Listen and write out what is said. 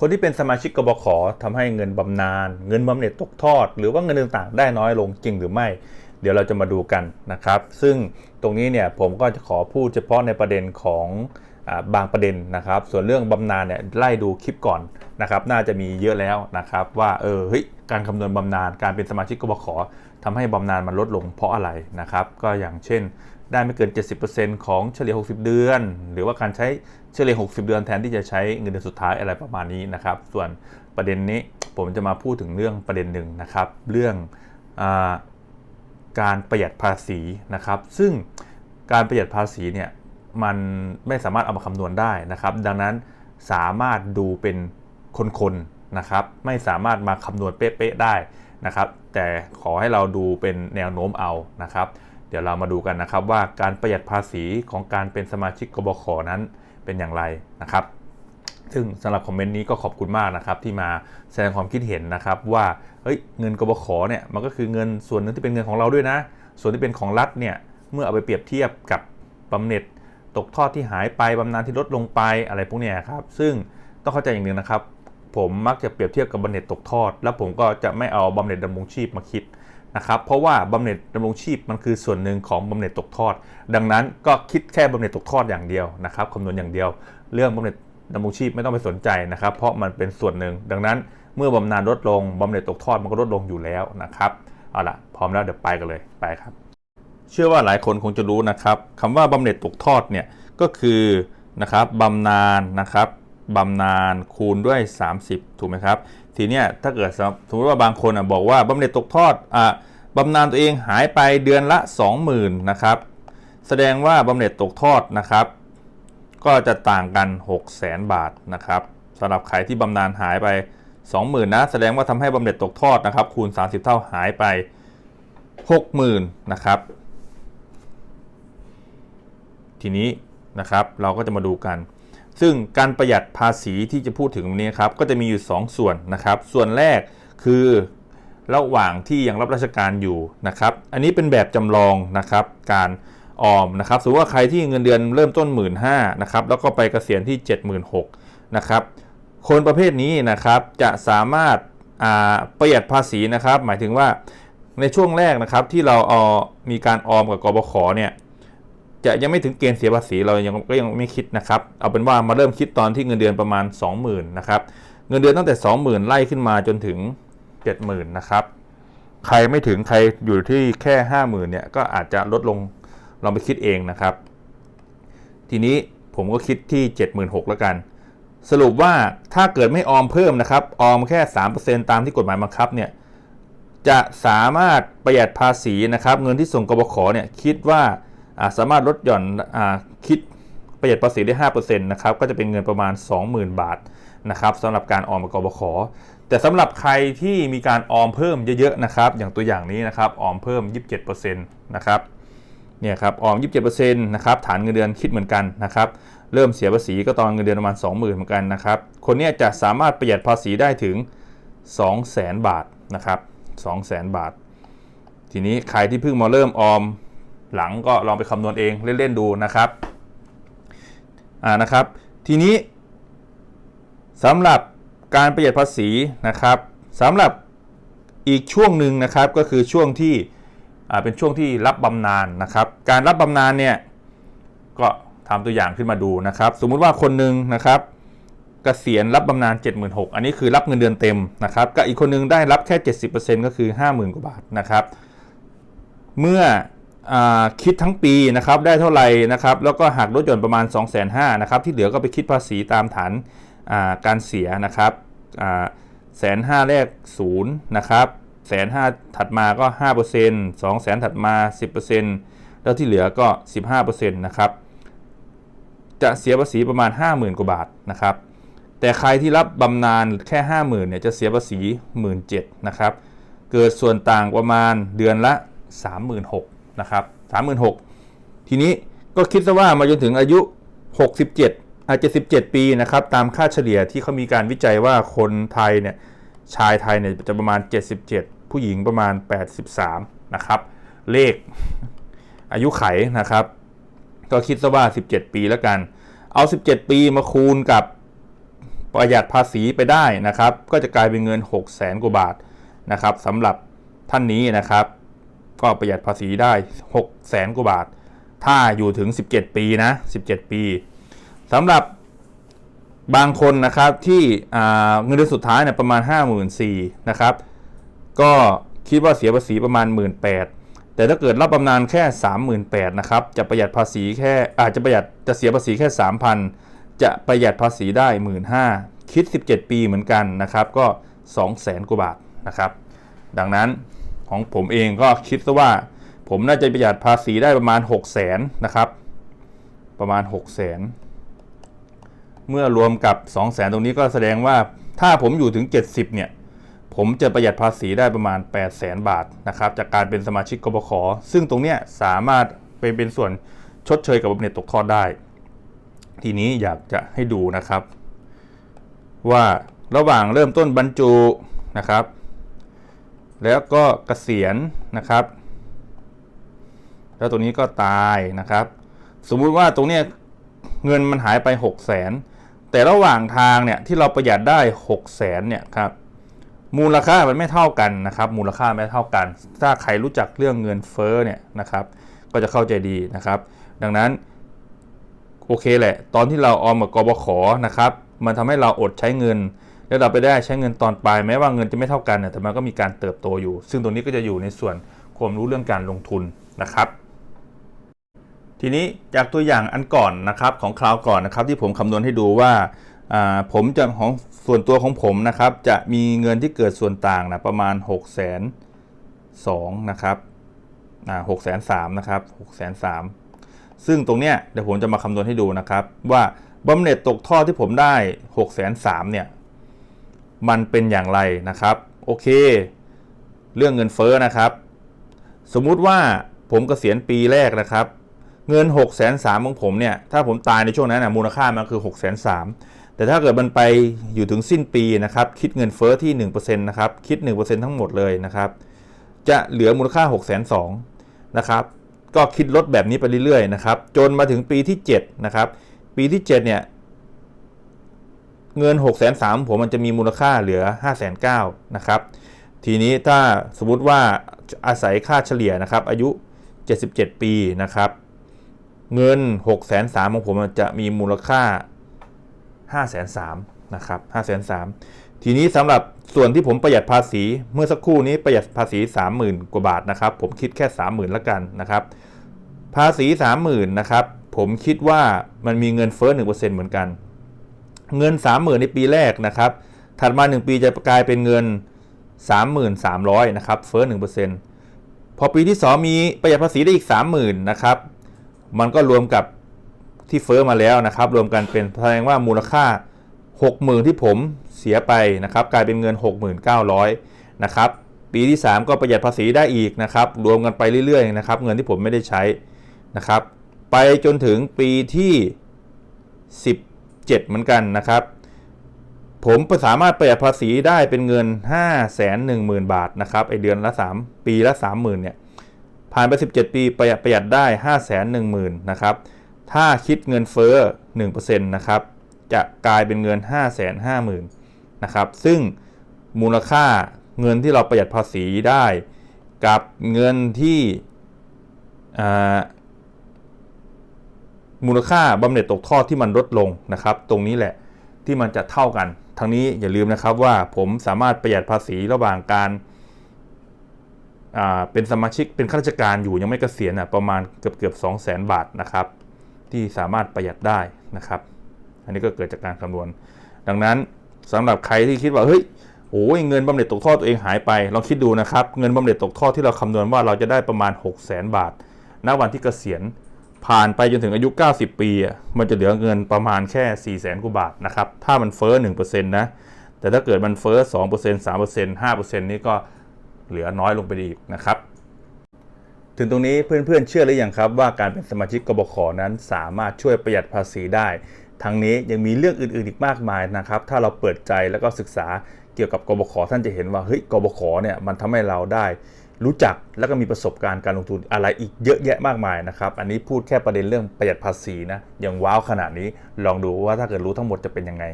คนที่เป็นสมาชิกกบขทำให้เงินบำนาญเงินบำเหน็จตกทอด หรือว่าเงินต่างๆ ได้น้อยลงจริงหรือไม่ เดี๋ยวเราจะมาดูกันนะครับ ซึ่งตรงนี้เนี่ยผมก็จะขอพูดเฉพาะในประเด็นของ บางประเด็นนะครับ ส่วนเรื่องบำนาญเนี่ยไล่ดูคลิปก่อนนะครับ น่าจะมีเยอะแล้วนะครับ ว่าเออเฮ้ยการคำนวณบำนาญการเป็นสมาชิกกบขทำให้บำนาญมันลดลงเพราะอะไรนะครับ ก็อย่างเช่น ได้ไม่เกิน 70%ของเฉลี่ย 60 เดือน หรือว่าการใช้เฉลี่ย 60 เดือนแทนที่จะใช้เงินเดือนสุดท้ายอะไรประมาณนี้นะครับ ส่วนประเด็นนี้ผมจะมาพูดถึงเรื่องประเด็นหนึ่งนะครับ เรื่องอการประหยัดภาษีนะครับ ซึ่งการประหยัดภาษีเนี่ย มันไม่สามารถเอามาคำนวณได้นะครับ ดังนั้นสามารถดูเป็นคนๆนะครับ ไม่สามารถมาคำนวณเป๊ะๆได้นะครับ แต่ขอให้เราดูเป็นแนวโน้มเอานะครับ เดี๋ยวเรามาดูกันนะครับว่าการประหยัดภาษีของการเป็นสมาชิกกบขนั้นเป็นอย่างไรนะครับ ซึ่งสำหรับคอมเมนต์นี้ก็ขอบคุณมากนะครับ ที่มาแสดงความคิดเห็นนะครับว่าเฮ้ยเงินกบขเนี่ยมันก็คือเงินส่วนหนึงที่เป็นเงินของเราด้วยนะ ส่วนที่เป็นของรัฐเนี่ยเมื่อเอาไปเปรียบเทียบกับบำเหน็จ ตกทอดที่หายไปบำนาญที่ลดลงไปอะไรพวกนี้ครับ ซึ่งต้องเข้าใจอย่างหนึ่งนะครับ ผมมักจะเปรียบเทียบกับบำเหน็จตกทอด แล้วผมก็จะไม่เอาบำเหน็จดำรงชีพมาคิดนะครับเพราะว่าบำเหน็จดำรงชีพมันคือส่วนหนึ่งของบำเหน็จตกทอด ดังนั้นก็คิดแค่บำเหน็จตกทอดอย่างเดียวนะครับคำนวณอย่างเดียว เรื่องบำเหน็จดำรงชีพไม่ต้องไปสนใจนะครับ เพราะมันเป็นส่วนหนึ่ง ดังนั้นเมื่อบำนาญลดลงบำเหน็จตกทอดมันก็ลดลงอยู่แล้วนะครับเอาล่ะพร้อมแล้วเดี๋ยวไปกันเลยไปครับ เชื่อว่าหลายคนคงจะรู้นะครับคำว่าบำเหน็จตกทอดเนี่ยก็คือนะครับบำนาญนะครับบำนาญคูณด้วย 30 ถูกไหมครับ ทีเนี้ยถ้าเกิดสมมติว่าบางคนอะบอกว่าบำเหน็จตกทอดอะบำนาญตัวเองหายไปเดือนละ 20,000นะครับ แสดงว่าบำเหน็จตกทอดนะครับ ก็จะต่างกัน 6 0 0 0 0 0บาทนะครับสำหรับใครที่บำนาญหายไป 20,000นะแสดงว่าทำให้บำเหน็จตกทอดนะครับ คูณ 30 เท่าหายไป 60,000นะครับ ทีนี้นะครับเราก็จะมาดูกัน ซึ่งการประหยัดภาษีที่จะพูดถึงวันนี้ครับก็จะมีอยู่ 2 ส่วนนะครับ ส่วนแรกคือระหว่างที่ยังรับราชการอยู่นะครับ อันนี้เป็นแบบจำลองนะครับ การออมนะครับสมมติว่าใครที่เงินเดือนเริ่มต้น 1 5ื่นนะครับแล้วก็ไปเกษียณที่ 76,000นะครับ คนประเภทนี้นะครับจะสามารถประหยัดภาษีนะครับ หมายถึงว่าในช่วงแรกนะครับที่เราเอามีการออมกับกบขเนี่ย จะยังไม่ถึงเกณฑ์เสียภาษีเรายังก็ยังไม่คิดนะครับ เอาเป็นว่ามาเริ่มคิดตอนที่เงินเดือนประมาณ 20,000นะครับเงินเดือนตั้งแต่ 20,000 ไล่ขึ้นมาจนถึง 70,000นะครับใครไม่ถึงใครอยู่ที่แค่ 50,000เนี่ยก็อาจจะลดลงลองไปคิดเองนะครับ ทีนี้ผมก็คิดที่ 76,000แล้วกัน สรุปว่าถ้าเกิดไม่ออมเพิ่มนะครับ ออมแค่ 3%ตามที่กฎหมายบังคับเนี่ยจะสามารถประหยัดภาษีนะครับ เงินที่ส่งกบขเนี่ยคิดว่า สามารถลดหย่อนอคิดประหยัดภาษีได้ 5%นะครับ ก็จะเป็นเงินประมาณ 20,000 บาทนะครับสำหรับการออมกบกบขแต่สำหรับใครที่มีการออมเพิ่มเยอะๆนะครับ อย่างตัวอย่างนี้นะครับออมเพิ่ม 27%นะครับเนี่ยครับออม 27%นะครับฐานเงินเดือนคิดเหมือนกันนะครับเริ่มเสียภาษีก็ตอนเงินเดือนประมาณ 20,000เหมือนกันนะครับคนนี้จะสามารถประหยัดภาษีได้ถึง 200,000 บาทนะครับ200,000 บาท ทีนี้ใครที่เพิ่งมาเริ่มออม หลังก็ลองไปคำนวณเองเล่นๆดูนะครับอ่านะครับ ทีนี้สำหรับการประหยัดภาษีนะครับสำหรับอีกช่วงหนึ่งนะครับก็คือช่วงที่เป็นช่วงที่รับบำนาญนะครับ การรับบำนาญเนี่ยก็ทำตัวอย่างขึ้นมาดูนะครับ สมมุติว่าคนหนึ่งนะครับกเกษียณรับบำนาญ76,000อันนี้คือรับเงินเดือนเต็มนะครับกับอีกคนนึงได้รับแค่ 70%ก็คือ 50,000 กว่าบาทนะครับ เมื่อ คิดทั้งปีนะครับได้เท่าไหร่นะครับแล้วก็หักลดหย่อนประมาณ 2 5 0 0 0นะครับที่เหลือก็ไปคิดภาษีตามฐานการเสียนะครับแสนห้าแรกศูนย์นะครับแสนห้าถัดมาก็5% 2แสนถัดมา10%แล้วที่เหลือก็15%นะครับจะเสียภาษีประมาณ50,000กว่าบาทนะครับแต่ใครที่รับบำนาญแค่50,000เนี่ยจะเสียภาษี17,000นะครับเกิดส่วนต่างประมาณเดือนละ36,000นะครับ36,000ทีนี้ก็คิดซะว่ามาจนถึงอายุ 67อาจจะ17 ปีนะครับตามค่าเฉลี่ยที่เขามีการวิจัยว่าคนไทยเนี่ยชายไทยเนี่ยจะประมาณ 77 ผู้หญิงประมาณ 83 นะครับ เลขอายุไขนะครับ ก็คิดซะว่า 17 ปีแล้วกัน เอา 17 ปีมาคูณกับประหยัดภาษีไปได้นะครับ ก็จะกลายเป็นเงิน 6 0แสนกว่าบาทนะครับสำหรับท่านนี้นะครับ ก็ประหยัดภาษีได้6 0แสนกว่าบาท ถ้าอยู่ถึง 17 ปีนะ 17 ปีสำหรับบางคนนะครับที่เงินเดือนสุดท้ายเนี่ยประมาณ 54,000นะครับ ก็คิดว่าเสียภาษีประมาณ 1 8ื่นแต่ถ้าเกิดรับบำนาญแค่ 38,000นะครับจะประหยัดภาษีแค่อาจจะประหยัดจะเสียภาษีแค่ 3,000 จะประหยัดภาษีได้ 15,000คิด 17 ปีเหมือนกันนะครับ ก็ 200,000 กว่าบาทนะครับ ดังนั้น ของผมเองก็คิดซะว่า ผมน่าจะประหยัดภาษีได้ประมาณ 6 0 0 0 0นะครับ ประมาณ 6 0 0 0 0 เมื่อรวมกับ 200,000 ตรงนี้ก็แสดงว่าถ้าผมอยู่ถึง 70 เนี่ย ผมจะประหยัดภาษีได้ประมาณ 8 0 0แสนบาทนะครับ จากการเป็นสมาชิกกบขซึ่งตรงเนี้ยสามารถเป็นเป็นส่วนชดเชยกับบำเหน็จตกทอดได้ ทีนี้อยากจะให้ดูนะครับ ว่าระหว่างเริ่มต้นบรรจุนะครับ แล้วก็เกษียณนะครับ แล้วตรงนี้ก็ตายนะครับ สมมุติว่าตรงเนี้ยเงินมันหายไป 6 0 0แสนแต่ระหว่างทางเนี่ยที่เราประหยัดได้ 6 0แสนเนี่ยครับมูลค่ามันไม่เท่ากันนะครับ มูลค่าไม่เท่ากัน ถ้าใครรู้จักเรื่องเงินเฟ้อเนี่ยนะครับ ก็จะเข้าใจดีนะครับ ดังนั้นโอเคแหละ ตอนที่เราออมกับกบขนะครับ มันทำให้เราอดใช้เงิน แล้วเราไปได้ใช้เงินตอนปลายแม้ว่าเงินจะไม่เท่ากันเนี่ยแต่มันก็มีการเติบโตอยู่ ซึ่งตรงนี้ก็จะอยู่ในส่วนความรู้เรื่องการลงทุนนะครับ ทีนี้จากตัวอย่างอันก่อนนะครับของคราวก่อนนะครับ ที่ผมคำนวณให้ดูว่าผมจะของส่วนตัวของผมนะครับ จะมีเงินที่เกิดส่วนต่างนะประมาณ 6 0 0 0 0 0นะครับหกแสนสามนะครับหกแสนสามซึ่งตรงเนี้ยเดี๋ยวผมจะมาคำนวณให้ดูนะครับ ว่าบำเหน็จตกทอดที่ผมได้6กแสนสามเนี่ย มันเป็นอย่างไรนะครับ โอเค เรื่องเงินเฟ้อนะครับ สมมุติว่าผมเกษียณปีแรกนะครับ เงิน6กแสนสามของผมเนี่ย ถ้าผมตายในช่วงนั้นนะมูลค่ามันคือ6กแสนสามแต่ถ้าเกิดมันไปอยู่ถึงสิ้นปีนะครับ คิดเงินเฟ้อที่1%นะครับคิด 1%ทั้งหมดเลยนะครับ จะเหลือมูลค่า6กแสนสองนะครับ ก็คิดลดแบบนี้ไปเรื่อยๆนะครับ จนมาถึงปีที่7นะครับ ปีที่7เนี่ย เงิน6กแสนสามผมมันจะมีมูลค่าเหลือ5้าแสนเนะครับ ทีนี้ถ้าสมมติว่าอาศัยค่าเฉลี่ยนะครับ อายุ 77 ปีนะครับ เงิน6กแสนสามของผมมันจะมีมูลค่า5 3 0 0 0นะครับ5 3 0 0 0ทีนี้สำหรับส่วนที่ผมประหยัดภาษีเมื่อสักครู่นี้ประหยัดภาษี 30,000 กว่าบาทนะครับ ผมคิดแค่ 30,000ละกันนะครับ ภาษี 30,000นะครับผมคิดว่ามันมีเงินเฟ้อ1%เหมือนกัน เงิน 30,000 ในปีแรกนะครับ ถัดมา 1 ปีจะกลายเป็นเงิน3,300 นะครับเฟ้อ1%พอปีที่ 2 มีประหยัดภาษีได้อีก 30,000 นะครับ มันก็รวมกับที่เฟอ้อมาแล้วนะครับ รวมกันเป็นแสดงว่ามูลค่า 60,000 ที่ผมเสียไปนะครับ กลายเป็นเงิน 6,900 นะครับ ปีที่ 3 ก็ประหยัดภาษีได้อีกนะครับ รวมกันไปเรื่อยๆนะครับ เงินที่ผมไม่ได้ใช้นะครับ ไปจนถึงปีที่ 7 เหมือนกันนะครับ ผมสามารถประหยัดภาษีได้เป็นเงิน 5 1 0 0 0 0 บาทนะครับไอเดือนละ 3 ปีละ 30,000เนี่ยผ่านไป 17 ปีประหยัดประหยัดได้ 5 1 0 0 0 0นะครับถ้าคิดเงินเฟ้อ1%นะครับจะกลายเป็นเงิน 5 5 0 0 0 0นะครับซึ่งมูลค่าเงินที่เราประหยัดภาษีได้ กับเงินที่ มูลค่าบำเหน็จตกทอดที่มันลดลงนะครับ ตรงนี้แหละที่มันจะเท่ากัน ทั้งนี้อย่าลืมนะครับว่าผมสามารถประหยัดภาษีระหว่างการเป็นสมาชิกเป็นข้าราชการอยู่ยังไม่เกษียณประมาณเกือบเกือบสองแสนบาทนะครับ ที่สามารถประหยัดได้นะครับ อันนี้ก็เกิดจากการคำนวณ ดังนั้นสำหรับใครที่คิดว่าเฮ้ยโอ้ยเงินบำเหน็จตกทอดตัวเองหายไปลองคิดดูนะครับ เงินบำเหน็จตกทอดที่เราคำนวณว่าเราจะได้ประมาณ 6 0 0 0 0 0 บาท ณวันที่เกษียณ ผ่านไปจนถึงอายุ 90 ปี มันจะเหลือเงินประมาณแค่ 4 0 0 0 0 0กว่าบาทนะครับ ถ้ามันเฟ้อ1%นะ แต่ถ้าเกิดมันเฟ้อ 2% 3% 5%นี่ก็เหลือน้อยลงไปอีกนะครับ ถึงตรงนี้เพื่อนๆเชื่อหรือยังครับว่าการเป็นสมาชิกกบขนั้นสามารถช่วยประหยัดภาษีได้ ทั้งนี้ยังมีเรื่องอื่นๆอีกมากมายนะครับ ถ้าเราเปิดใจแล้วก็ศึกษาเกี่ยวกับกบขท่านจะเห็นว่าเฮ้ยกบขเนี่ยมันทำให้เราได้ รู้จักแล้วก็มีประสบการณ์การลงทุนอะไรอีกเยอะแยะมากมายนะครับ อันนี้พูดแค่ประเด็นเรื่องประหยัดภาษีนะยังว้าวขนาดนี้ลองดูว่าถ้าเกิดรู้ทั้งหมดจะเป็นยังไง